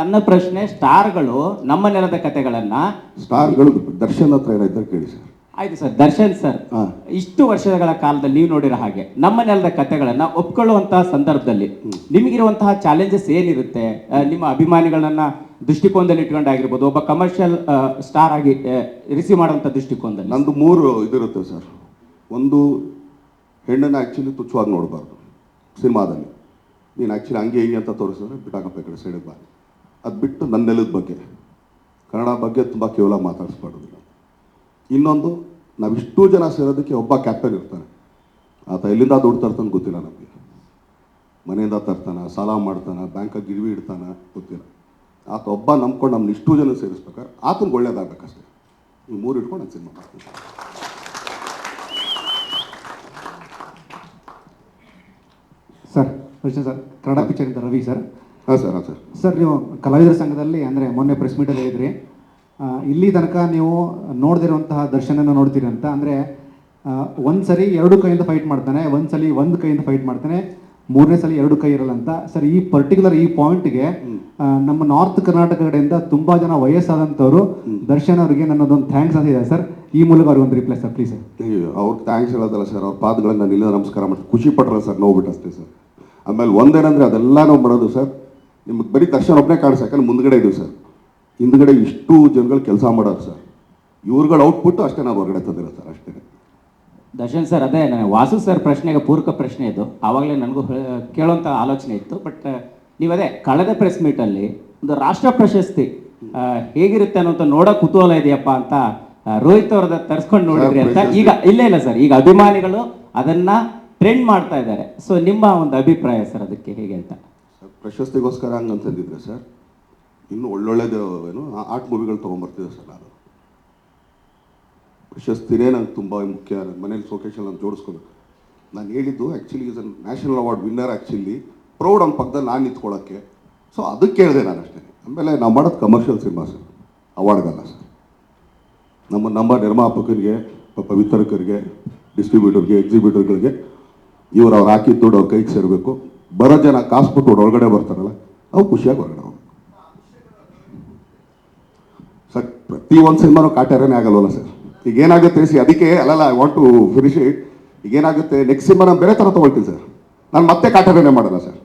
ನನ್ನ ಪ್ರಶ್ನೆ ಸ್ಟಾರ್ಗಳು ನಮ್ಮ ನೆಲದ ಕಥೆಗಳನ್ನ ಸ್ಟಾರ್ಗಳು ದರ್ಶನ್ ಹತ್ರ ಏನಾಯ್ತಾರೆ ಕೇಳಿ ಸರ್. ಆಯ್ತು ಸರ್ ದರ್ಶನ್ ಸರ್. ಇಷ್ಟು ವರ್ಷಗಳ ಕಾಲದಲ್ಲಿ ನೀವು ನೋಡಿರೋ ಹಾಗೆ ನಮ್ಮ ನೆಲದ ಕಥೆಗಳನ್ನ ಒಪ್ಕೊಳ್ಳುವಂತಹ ಸಂದರ್ಭದಲ್ಲಿ ನಿಮಗಿರುವಂತಹ ಚಾಲೆಂಜಸ್ ಏನಿರುತ್ತೆ? ನಿಮ್ಮ ಅಭಿಮಾನಿಗಳನ್ನ ದೃಷ್ಟಿಕೋನದಲ್ಲಿ ಇಟ್ಕೊಂಡಾಗಿರ್ಬೋದು ಒಬ್ಬ ಕಮರ್ಷಿಯಲ್ ಸ್ಟಾರ್ ಆಗಿ ರಿಸೀವ್ ಮಾಡುವಂತ ದೃಷ್ಟಿಕೋನದಲ್ಲಿ. ನಂದು ಮೂರು ಇದಿರುತ್ತೆ ಸರ್. ಒಂದು ಹೆಣ್ಣನ್ನು ಆ್ಯಕ್ಚುಲಿ ತುಚ್ಛವಾಗಿ ನೋಡಬಾರ್ದು ಸಿನಿಮಾದಲ್ಲಿ. ನೀನು ಆ್ಯಕ್ಚುಲಿ ಹಂಗೆ ಹಿಂಗೆ ಅಂತ ತೋರಿಸಿದ್ರೆ ಬಿಟ್ಟಾಕಪ್ಪ ಈ ಕಡೆ ಸೈಡಿಗೆ ಬಾ. ಅದು ಬಿಟ್ಟು ನನ್ನ ನೆಲದ ಬಗ್ಗೆ. ಕನ್ನಡ ಬಗ್ಗೆ ತುಂಬ ಕೇವಲ ಮಾತಾಡಿಸ್ಬಾರ್ದಿಲ್ಲ. ಇನ್ನೊಂದು, ನಾವಿಷ್ಟು ಜನ ಸೇರೋದಕ್ಕೆ ಒಬ್ಬ ಕ್ಯಾಪ್ಟನ್ ಇರ್ತಾನೆ. ಆತ ಎಲ್ಲಿಂದ ದುಡ್ಡು ತರ್ತಾನೆ ಗೊತ್ತಿಲ್ಲ ನಮಗೆ. ಮನೆಯಿಂದ ತರ್ತಾನೆ, ಸಾಲ ಮಾಡ್ತಾನೆ ಬ್ಯಾಂಕಾಗಿ ಗಿರ್ವಿ ಇಡ್ತಾನೆ, ಗೊತ್ತಿಲ್ಲ. ಆತ ಒಬ್ಬ ನಂಬ್ಕೊಂಡು ನಮ್ಮನ್ನ ಇಷ್ಟು ಜನ ಸೇರಿಸ್ಬೇಕಾದ್ರೆ ಆತನಿಗೆ ಒಳ್ಳೇದಾಗಬೇಕಷ್ಟೇ. ಈ ಮೂರು ಇಟ್ಕೊಂಡು ನಾನು ಸಿನಿಮಾ ಮಾಡ್ತೀನಿ. ಸರ್ ಸರ್, ಕನ್ನಡ ಪಿಕ್ಚರಿಂದ ರವಿ ಸರ್. ಹಾಂ ಸರ್ ಹಾಂ ಸರ್. ಸರ್ ನೀವು ಕಲಾವಿದರ ಸಂಘದಲ್ಲಿ ಅಂದರೆ ಮೊನ್ನೆ ಪ್ರೆಸ್ ಮೀಟಲ್ಲಿ ಇದ್ರಿ. ಆ, ಇಲ್ಲಿ ತನಕ ನೀವು ನೋಡದಿರುವಂತಹ ದರ್ಶನನ ನೋಡ್ತೀರಿ ಅಂತ. ಅಂದರೆ ಒಂದು ಸರಿ ಎರಡು ಕೈಯಿಂದ ಫೈಟ್ ಮಾಡ್ತಾನೆ ಒಂದು ಸಲ ಒಂದು ಕೈಯಿಂದ ಫೈಟ್ ಮಾಡ್ತಾನೆ ಮೂರನೇ ಸಲ ಎರಡು ಕೈ ಇರಲ್ಲ ಅಂತ. ಸರ್ ಈ ಪರ್ಟಿಕ್ಯುಲರ್ ಈ ಪಾಯಿಂಟ್ಗೆ ನಮ್ಮ ನಾರ್ತ್ ಕರ್ನಾಟಕ ಕಡೆಯಿಂದ ತುಂಬಾ ಜನ ವಯಸ್ಸಾದಂಥವ್ರು ದರ್ಶನ್ ಅವರಿಗೆ ನನ್ನದೊಂದು ಥ್ಯಾಂಕ್ಸ್ ಅಂತ ಇದೆ. ಸರ್ ಈ ಮೂಲಕ ಅವ್ರಿಗೆ ಒಂದು ರಿಪ್ಲೈ ಸರ್ ಪ್ಲೀಸ್ ಸರ್. ಅವ್ರಿಗೆ ಥ್ಯಾಂಕ್ಸ್ ಹೇಳೋದಲ್ಲ ಸರ್ ಅವ್ರ ಪಾದಗಳನ್ನ ನಾನು ಇಲ್ಲಿಂದ ನಮಸ್ಕಾರ ಮಾಡಿ ಖುಷಿ ಪಟ್ರಲ್ಲ ಸರ್ ನೋವು ಅಷ್ಟೇ ಸರ್. ಆಮೇಲೆ ಒಂದೇನಂದ್ರೆ ಅದೆಲ್ಲ ನಾವು ಮಾಡೋದು ಸರ್ ನಿಮಗೆ ಬರೀ ದರ್ಶನ ಒಬ್ಬನೇ ಕಾಣಿಸ್ ಯಾಕಂದ್ರೆ ಮುಂದ್ಗಡೆ ಇದೀವಿ ಸರ್. ಹಿಂದ್ಗಡೆ ಇಷ್ಟು ಜನಗಳು ಕೆಲಸ ಮಾಡೋರು ಸರ್. ಇವ್ರುಗಳ ಔಟ್ಪುಟ್ ಅಷ್ಟೇ ನಾವು ಹೊರಗಡೆ ತಂದಿರೋ ಸರ್ ಅಷ್ಟೇ. ದರ್ಶನ್ ಸರ್ ಅದೇ ನನಗೆ ವಾಸು ಸರ್ ಪ್ರಶ್ನೆಗೆ ಪೂರಕ ಪ್ರಶ್ನೆ ಇದು. ಆವಾಗಲೇ ನನಗೂ ಕೇಳುವಂಥ ಆಲೋಚನೆ ಇತ್ತು ಬಟ್ ನೀವು ಅದೇ ಕಳೆದ ಪ್ರೆಸ್ ಮೀಟಲ್ಲಿ ಒಂದು ರಾಷ್ಟ್ರ ಪ್ರಶಸ್ತಿ ಹೇಗಿರುತ್ತೆ ಅನ್ನೋಂಥ ನೋಡೋ ಕುತೂಹಲ ಇದೆಯಪ್ಪ ಅಂತ ರೋಹಿತ್ ಅವ್ರದ ತರಿಸ್ಕೊಂಡು ನೋಡಿದ್ರಿ ಅಂತ. ಈಗ ಇಲ್ಲ ಇಲ್ಲ ಸರ್ ಈಗ ಅಭಿಮಾನಿಗಳು ಅದನ್ನ ಟ್ರೆಂಡ್ ಮಾಡ್ತಾ ಇದ್ದಾರೆ. ಸೊ ನಿಮ್ಮ ಒಂದು ಅಭಿಪ್ರಾಯ ಸರ್ ಅದಕ್ಕೆ ಹೇಗೆ ಅಂತ? ಪ್ರಶಸ್ತಿಗೋಸ್ಕರ ಹಂಗೆ ಅಂತಂದಿದ್ರೆ ಸರ್, ಇನ್ನೂ ಒಳ್ಳೊಳ್ಳೆದು ಏನು ಆರ್ಟ್ ಮೂವಿಗಳು ತೊಗೊಂಬರ್ತಿದ್ದೆ ಸರ್ ನಾನು? ಪ್ರಶಸ್ತಿನೇ ನಂಗೆ ತುಂಬ ಮುಖ್ಯ. ನನ್ನ ಮನೇಲಿ ಸೋಕೇಶಲ್ಲಿ ನಾನು ಜೋಡಿಸ್ಕೋಬೇಕು. ನಾನು ಹೇಳಿದ್ದು actually is national award winner actually proud ಅವ್ನ ಪಕ್ಕದಲ್ಲಿ ನಾನು ನಿಂತ್ಕೊಳ್ಳೋಕ್ಕೆ ಸೊ ಅದಕ್ಕೆ ಕೇಳಿದೆ ನಾನು ಅಷ್ಟೇ. ಆಮೇಲೆ ನಾವು ಮಾಡೋದು ಕಮರ್ಷಿಯಲ್ ಸಿನಿಮಾ ಸರ್. ಅವಾರ್ಡ್ಗಲ್ಲ ಸರ್. ನಮ್ಮ ನಮ್ಮ ನಿರ್ಮಾಪಕರಿಗೆ ಪಾಪ ವಿತರಕರಿಗೆ ಡಿಸ್ಟ್ರಿಬ್ಯೂಟರ್ಗೆ ಎಕ್ಸಿಬ್ಯೂಟರ್ಗಳಿಗೆ ಇವರು ಅವ್ರು ಹಾಕಿದ ದುಡ್ಡು ಅವ್ರ ಕೈಗೆ ಸೇರಬೇಕು. ಬರೋ ಜನ ಕಾಸು ಕೊಟ್ಟು ಒಳಗಡೆ ಬರ್ತಾರಲ್ಲ, ಅವು ಖುಷಿಯಾಗಿ ಹೊರಗಡೆ ಸರ್, ಪ್ರತಿ ಒಂದು ಸಿನಿಮಾನು ಕಾಟ್ಯಾರನೇ ಆಗಲ್ವಲ್ಲ ಸರ್? ಈಗ ಏನಾಗುತ್ತೆ ಸಿ, ಅದಕ್ಕೆ ಅಲ್ಲಲ್ಲ I want to finish it ಈಗ ಏನಾಗುತ್ತೆ ನೆಕ್ಸ್ಟ್ ಸಿನಿಮಾ ನಾನು ಬೇರೆ ಥರ ತೊಗೊಳ್ತೀನಿ ಸರ್. ನಾನು ಮತ್ತೆ ಕಾಟ್ಯಾರನೇ ಮಾಡಲ್ಲ ಸರ್.